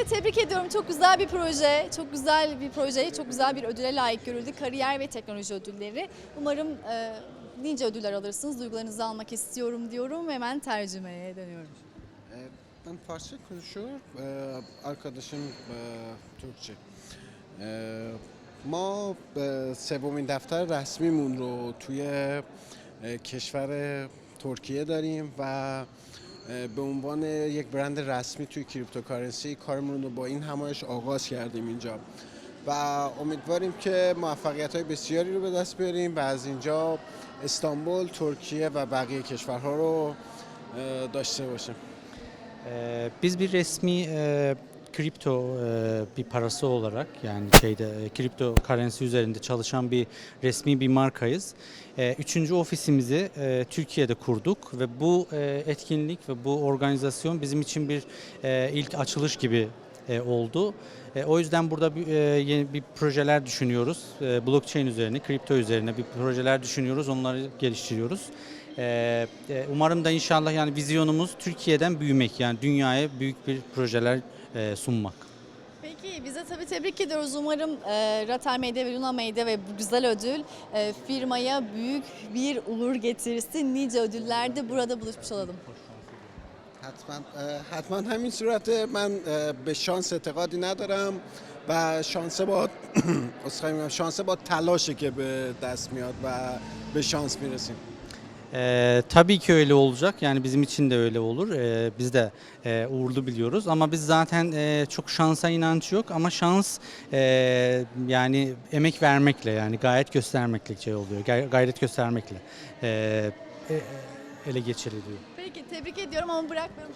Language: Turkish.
tebrik ediyorum. Çok güzel bir proje, çok güzel bir proje, çok güzel bir ödüle layık görüldü. Kariyer ve teknoloji ödülleri. Umarım e, nice ödüller alırsınız. Duygularınızı almak istiyorum diyorum. Hemen tercümeye dönüyorum. Ee, Ben Farsça konuşuyorum. Ee, Arkadaşım e, Türkçe. Ee, ما به سومین دفتر رسمیمون رو توی اه، کشور ترکیه داریم و اه، به عنوان یک برند رسمی توی کریپتوکارنسی کارمون رو با این همایش آغاز کردیم اینجا. و امیدواریم که موفقیت های بسیاری رو به دست بیاریم و از اینجا استانبول، ترکیه و بقیه کشورها رو داشته باشیم. bir resmi e, kripto e, bir parası olarak yani şeyde e, kripto currency üzerinde çalışan bir resmi bir markayız. E, üçüncü ofisimizi e, Türkiye'de kurduk ve bu e, etkinlik ve bu organizasyon bizim için bir e, ilk açılış gibi e, oldu. E, o yüzden burada bir, e, yeni bir projeler düşünüyoruz. E, blockchain üzerine, kripto üzerine bir projeler düşünüyoruz. Onları geliştiriyoruz. E, e, umarım da inşallah yani vizyonumuz Türkiye'den büyümek yani dünyaya büyük bir projeler sunmak. Peki bize tabii tebrik ediyoruz. Umarım e, Ratel Medya ve Luna Medya ve bu güzel ödül e, firmaya büyük bir ulur getirsin. Nice ödüllerde burada buluşmuş olalım. حتما اه، حتما همین صورته من اه، به شانس اعتقادی ندارم و شانس با عذرخواهی می‌کنم. شانس با تلاشه که به دست میاد و به شانس میرسیم e, tabii ki öyle olacak yani bizim için de öyle olur. E, biz de e, uğurlu biliyoruz ama biz zaten e, çok şansa inanç yok ama şans e, yani emek vermekle yani gayret göstermekle şey oluyor. Gay- Gayret göstermekle e, e, ele geçiriliyor. Peki tebrik ediyorum ama bırakmıyorum.